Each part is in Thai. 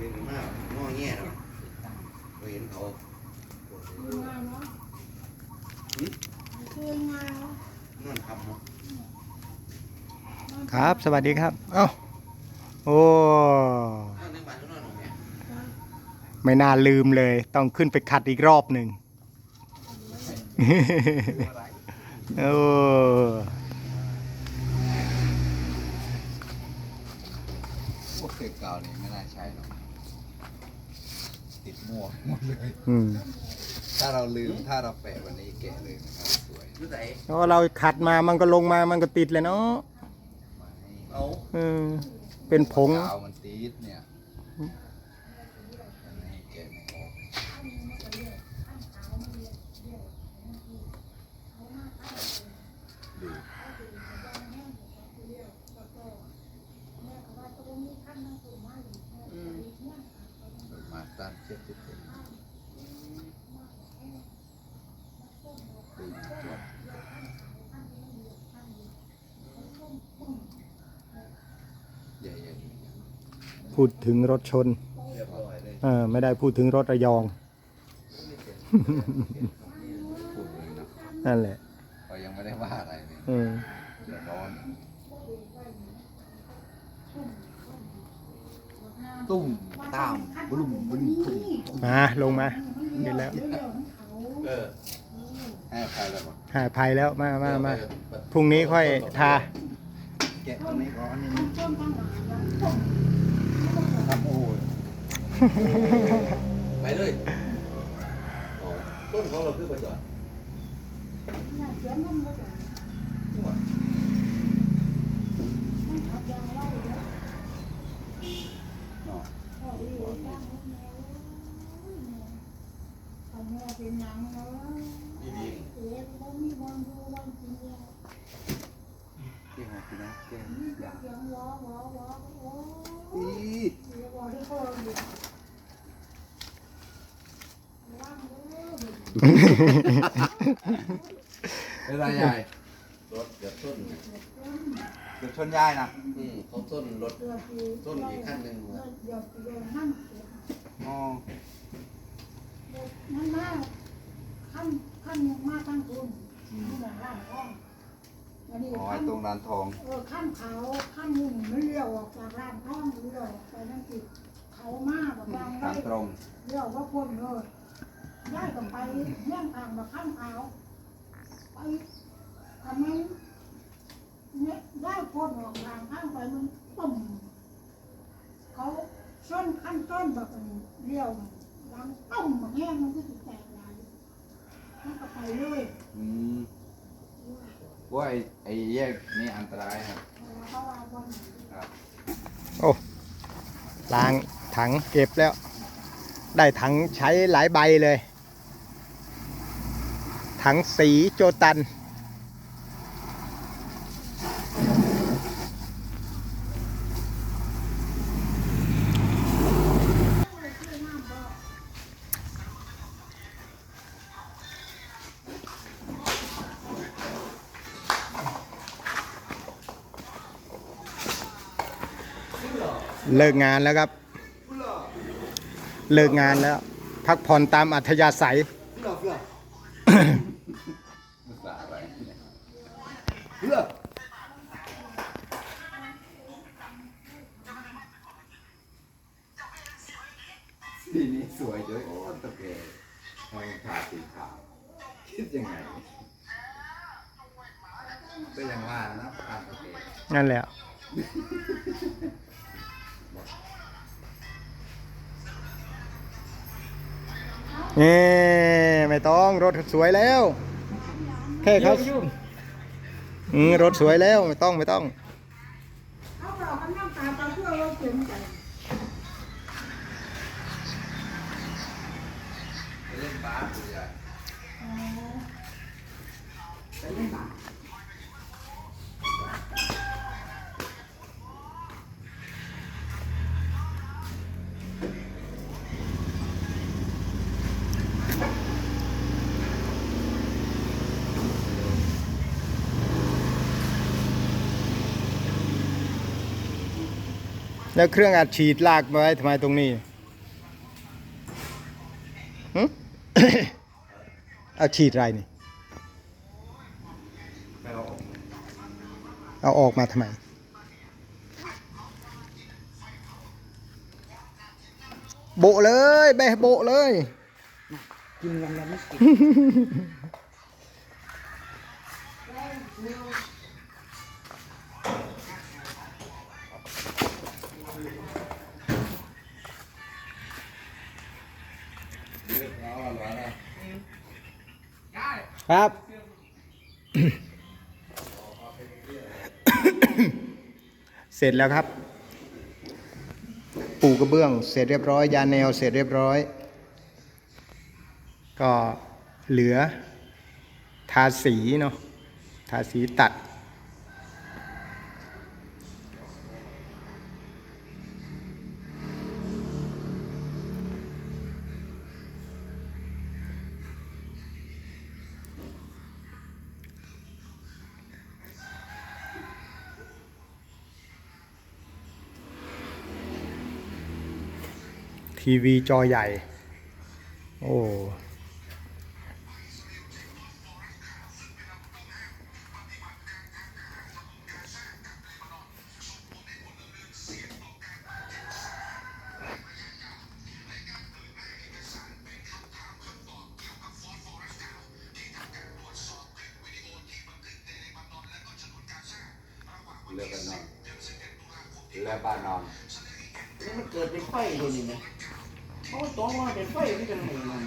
เป็นมากงอแง่เนาะไปเห็นเขาคือง่ายเนาะนั่นคำเนาะครับ สวัสดีครับ เอ้า โอ้ ไม่น่าลืมเลย ต้องขึ้นไปขัดอีกรอบหนึ่งโอ้พวกเก่เก่านี่ไม่น่าใช้หรอก มั่วหมดเลย อืมถ้าเราลืมถ้าเราแปะวันนี้แกะเลยนะครับสวยอยู่ไหนเพราะเราขัดมามันก็ลงมามันก็ติดเลยเนาะไหมเอาเออเป็นผง กาวมันตีดเนี่ยอันนี้แกะไม่ออกดูมาตามเช็ดติดเป็นตีนจวดใหญ่ๆ พูดถึงรถชนเรียบร้อยเลยเออไม่ได้พูดถึงรถระยอง พูดเลยนะนั่นแหละเรายังไม่ได้ว่าอะไรเลยอืมเดือดร้อน ตุ้มตามบลุมบลุมตุ้มมาลงมาเดี๋ยวแล้วเออให้ใครแล้วบอกหายภัยแล้วมามามาพรุ่งนี้ค่อยทา แกะตรงนี้ก่อนนี่ ไปเลยต้นเขาเราคือประจอดเนี่ยเขียนมันก็จะมันขัดยางไล่เนาะ เนาะ โอ้ยตั้งแนวทำแม่เป็นหนังเนาะ นี่ดี เอ๊ะบ่มีวันดูวันกินแล้ว เก่งมากนะเก่ง มี อยาก เสียงว้อว้อว้อโอ้ อี ยเสียงว้อที่พ่ออยู่ว่างเด้อ เป็นไรยายรถเดือดต้นเดือดชนยายนะอืมเขาต้นรถต้นอีกขั้นหนึ่งเดี๋ยวเดี๋ยวเดี๋ยวนั่นเดี๋ยวอ๋อนั่นมาขั้นขั้นหนึ่งมาตั้งคุณนี่แหละร่างท้องอันนี้อ๋อไอ้ขั้นตรงร้านทองเออขั้นเขาขั้นหนึ่งไม่เลี้ยวออกจากร่างท้องเลี้ยวออกไปนั่นคือเขามาแบบบางทางไว้ตรง เลี้ยวว่าคนเลย ย้ายกันไปเลี้ยงทางมาขั้นเขาไปทำไมเนี่ยย้ายคนออกร่างข้างไปมันตุ่มเขาส้นขั้นต้นแบบนี้เลี้ยวดังตุ่มแห้งมันก็จะแตกลายมันก็ไปเลยอืมว่าไอ้ไอ้แยกนี่อันตรายครับเพราะว่าวันครับโอ้ล้างถังเก็บแล้ว ได้ถังใช้หลายใบเลย ถังสีโจตัน เลิกงานแล้วครับ เลิกงานแล้ว พักผ่อนตามอัธยาศัย ภาษาอะไรเพื่อ สีนี้สวยจังโอ้ตะเกียบทองขาสีขาวคิดยังไงก็ยังว่านะตามตะเกียบนั่นแหละเอ๊ไม่ต้องรถสวยแล้ว แค่เขาอืมรถสวยแล้วไม่ต้องไม่ต้องเขาบอกมันน้ำตาตาเพื่อเราเข็มใจไปเล่นบาสอยู่ใหญ่ไปเล่นบาส แล้วเครื่องอัดฉีดลากมาไว้ทำไมตรงนี้ เอาฉีดอะไรนี่ เอาออกมาทำไม โบเลยแบะโบเลยกินวันละไม่กิน ครับ เสร็จแล้วครับ ปูกระเบื้อง เสร็จเรียบร้อย ยาแนว เสร็จเรียบร้อย ก็เหลือทาสีเนาะทาสีตัด ทีวีจอใหญ่ โอ้เลือกกันนอนเลือกบ้านนอนนี่มันเกิดเป็นไฟเลยนี่นะ เพราะว่าตัวมันเป็นไฟไม่เป็นหมูมัน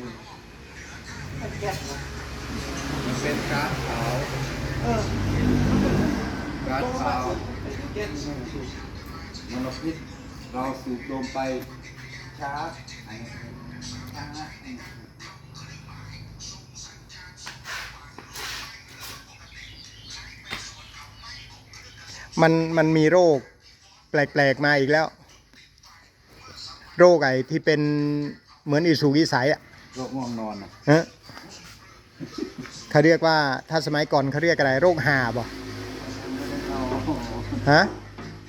มันแก๊สนะมันเป็นก๊าซเผาเออก๊าซตัวเผาแก๊สนะมลพิษเราสูดลมไปช้าช้ามันมันมีโรค แปลก ๆ มาอีกแล้ว โรคไอ้ที่เป็นเหมือนอิสุกิสัยอะโรคง่วงนอนนะฮะเขาเรียกว่าถ้าสมัยก่อนเขาเรียกอะไร โรคหาบ่ไม่ได้เอาฮะ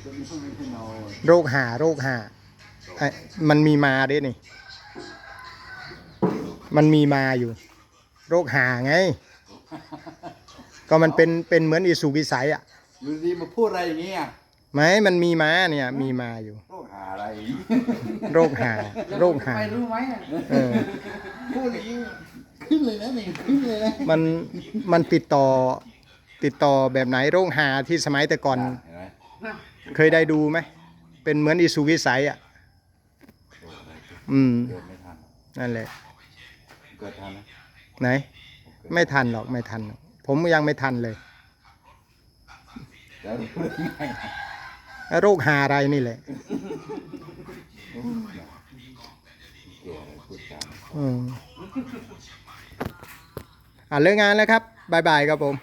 ตัวนี้ไม่ได้เอาโรคหาโรคหาไอ้มันมีมาด้วยนี่ มันมีมาอยู่ โรคหาไง ก็มันเป็นเป็นเหมือนอิสุกิสัยอะอยู่ดีมาพูดอะไรอย่างเงี้ยไหมมันมีมาเนี่ย มีมาอยู่โร คหาอะไรโรคหา โรคหาไม่รู้ไหมอะเออ พูดอย่างนี้ขึ้นเลยนะนี่ขึ้นเลยนะมัน มันติดต่อ ติดต่อแบบไหนโรคหาที่สมัยแต่ก่อน เห็นไหมเคยได้ดูไหม เป็นเหมือนอิสุวิสัยอะ อืม เกิดไม่ทันนั่นแหละ เกิดทันนะไหน ไม่ทันหรอก ไม่ทันหรอกผมยังไม่ทันเลย แล้วรู้ได้ไง โรคหาอะไรนี่แหละเกี่ยอ่าเลิกงานแล้วครับบายบายครับผม